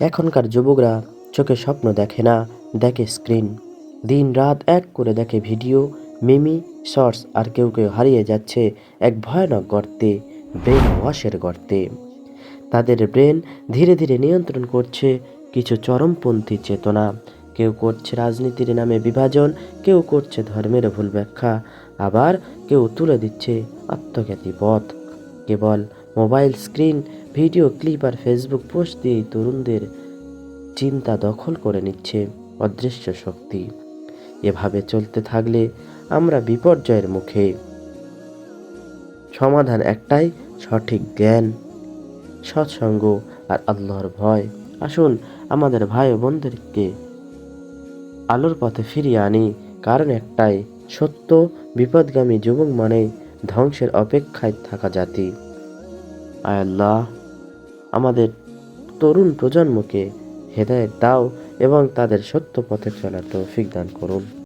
এখনকার যুবকরা চোখে স্বপ্ন দেখে না, দেখে স্ক্রিন দিন রাত এক করে দেখে ভিডিও মিমি শর্টস আর কেউ কেউ হারিয়ে যাচ্ছে এক ভয়ানক গর্তে ব্রেন ওয়াশের গর্তে। তাদের ব্রেন ধীরে ধীরে নিয়ন্ত্রণ করছে কিছু চরমপন্থী চেতনা। কেউ করছে রাজনীতির নামে বিভাজন, কেউ করছে ধর্মের ভুল ব্যাখ্যা, আবার কেউ তুলে দিচ্ছে আত্মজ্ঞাতি পথ। কেবল মোবাইল স্ক্রিন, ভিডিও ক্লিপ আর ফেসবুক পোস্ট দিয়েই তরুণদের চিন্তা দখল করে নিচ্ছে অদৃশ্য শক্তি। এভাবে চলতে থাকলে আমরা বিপর্যয়ের মুখে। সমাধান একটাই, সঠিক জ্ঞান, সৎসঙ্গ আর আল্লাহর ভয়। আসুন আমাদের ভাই বোনদেরকে আলোর পথে ফিরিয়ে আনি। কারণ একটাই, সত্য, বিপদগামী যুবক মানে ধ্বংসের অপেক্ষায় থাকা জাতি। আয় আল্লাহ, আমাদের তরুণ প্রজন্মকে হেদায়ত দাও এবং তাদের সত্য পথে চলার তৌফিক দান করুন।